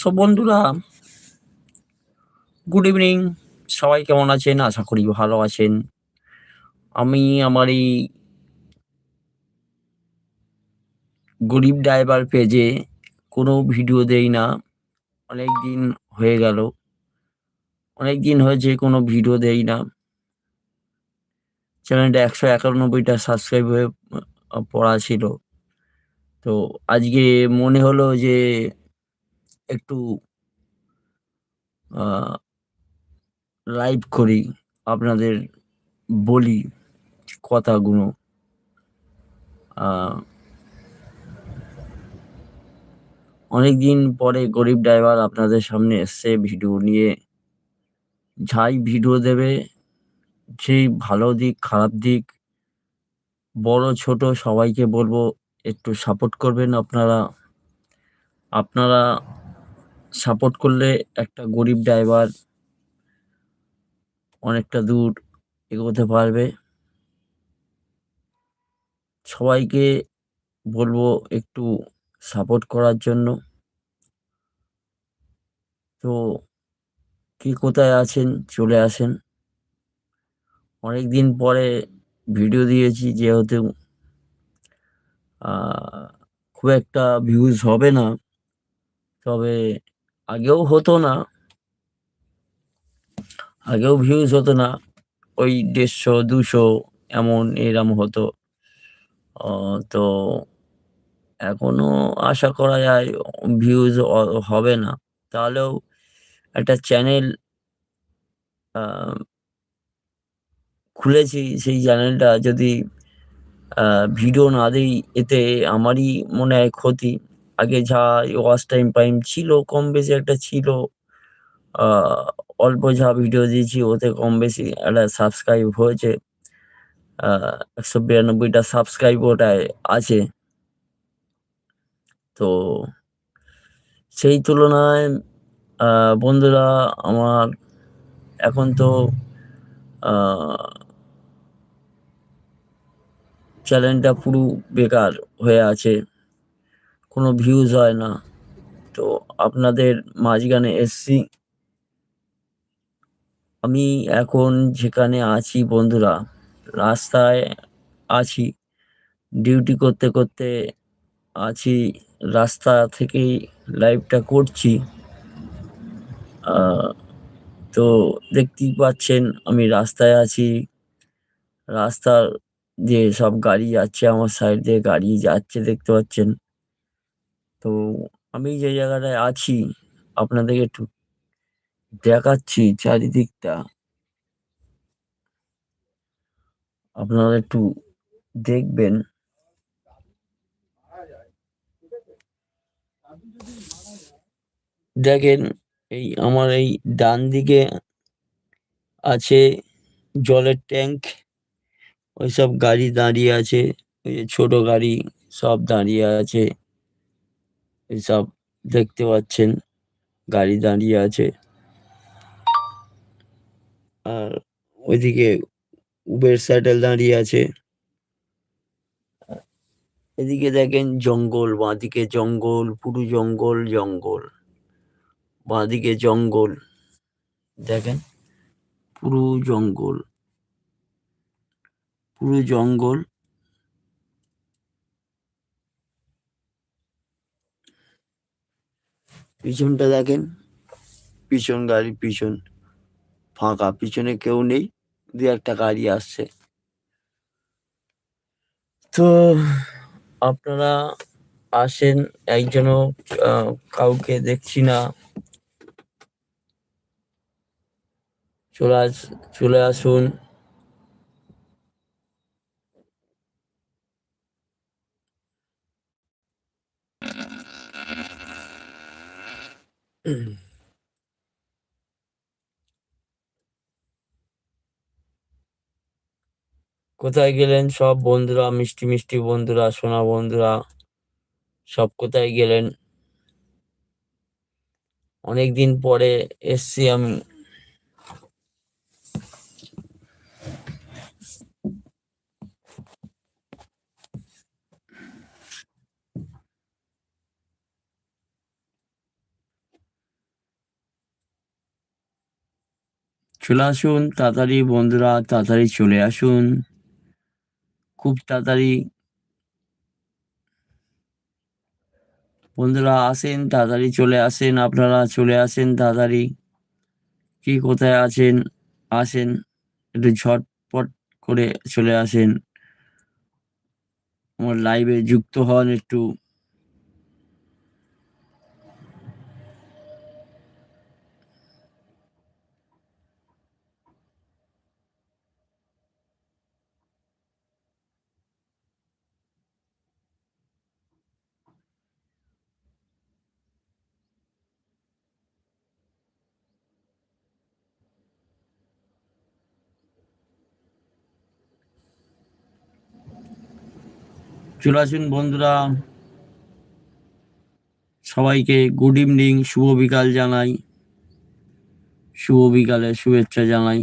So বন্ধুরা good evening সবাই কেমন আছেন? আশা করি ভালো আছেন। আমি আমার এই গরিব ড্রাইভার পেজে কোনো ভিডিও দেই না। অনেক দিন হয়ে গেল। অনেক দিন হয়েছে কোনো ভিডিও দেই না। চ্যানেলটা একশো একানব্বইটা সাবস্ক্রাইব হয়ে পড়া ছিল। তো আজকে মনে হলো যে একটু লাইভ করি, আপনাদের বলি কথাগুলো। অনেকদিন পরে গরিব ড্রাইভার আপনাদের সামনে এসছে ভিডিও নিয়ে। যাই ভিডিও দেবে সেই ভালো দিক, খারাপ দিক, বড়, ছোট সবাইকে বলব, একটু সাপোর্ট করবেন আপনারা। আপনারা সাপোর্ট করলে একটা গরিব ড্রাইভার অনেকটা দূর এগোতে পারবে। সবাইকে বলব একটু সাপোর্ট করার জন্য। তো কে কোথায় আছেন, চলে আসেন। অনেক দিন পরে ভিডিও দিয়েছি যেহেতু খুব একটা ভিউজ হবে না। তবে আগেও হতো না, আগেও ভিউজ হতো না, ওই দেড়শো, দুশো এমন এরম হতো। তো এখনও আশা করা যায় ভিউজ হবে না। তাহলেও একটা চ্যানেল খুলেছি সেই চ্যানেলটা যদি ভিডিও না দিই, এতে আমারই মনে হয় ক্ষতি। আগে যা ওয়াচ টাইম টাইম ছিল, কম বেশি একটা ছিল। অল্প যা ভিডিও দিয়েছি, ওতে কম বেশি একটা সাবস্ক্রাইব হয়েছে। একশো বিরানব্বইটা সাবস্ক্রাইব ওটায় আছে। তো সেই তুলনায় বন্ধুরা, আমার এখন তো চ্যানেলটা পুরো বেকার হয়ে আছে। কোনো ভিউজ হয় না। তো আপনাদের মাঝখানে এসছি। আমি এখন যেখানে আছি বন্ধুরা, রাস্তায় আছি। ডিউটি করতে করতে আছি, রাস্তা থেকেই লাইভটা করছি। তো দেখতেই পাচ্ছেন, আমি রাস্তায় আছি। রাস্তার দিয়ে সব গাড়ি যাচ্ছে, আমার সাইড দিয়ে গাড়ি যাচ্ছে, দেখতে পাচ্ছেন। তো আমি যে জায়গাটায় আছি, আপনাদেরকে একটু দেখাচ্ছি চারিদিকটা। আপনারা একটু দেখবেন। দেখেন, এই আমার এই ডান দিকে আছে জলের ট্যাঙ্ক। ওইসব গাড়ি দাঁড়িয়ে আছে ওই যে ছোট গাড়ি সব দাঁড়িয়ে আছে। এইসব দেখতে পাচ্ছেন। গাড়ি দাঁড়িয়ে আছে। আর ওইদিকে উবের স্যাটেল দাঁড়িয়ে আছে। এদিকে দেখেন জঙ্গল, বাঁদিকে জঙ্গল, পুরো জঙ্গল জঙ্গল, বাঁদিকে জঙ্গল, দেখেন পুরো জঙ্গল পুরো জঙ্গল পিছনটা দেখেন। পিছন গাড়ি, পিছন ফাঁকা, পিছনে কেউ নেই। দু একটা গাড়ি আসছে। তো আপনারা আসেন, একজনও কাউকে দেখছি না। চলে আস, চলে আসুন। কোথায় গেলেন সব বন্ধুরা? মিষ্টি মিষ্টি বন্ধুরা, সোনা বন্ধুরা, সব কোথায় গেলেন? অনেকদিন পরে এসছি আমি। চলে আসুন, তাড়াতাড়ি বন্ধুরা, তাড়াতাড়ি চলে আসুন। খুব তাড়াতাড়ি বন্ধুরা আসেন, তাড়াতাড়ি চলে আসেন, আপনারা চলে আসেন, তাড়াতাড়ি। কি কোথায় আছেন? আসেন, একটু ঝটপট করে চলে আসেন। আমার লাইভে যুক্ত হন একটু। চলে আসুন বন্ধুরা। সবাইকে গুড ইভিনিং শুভ বিকাল জানাই। শুভ বিকালে শুভেচ্ছা জানাই।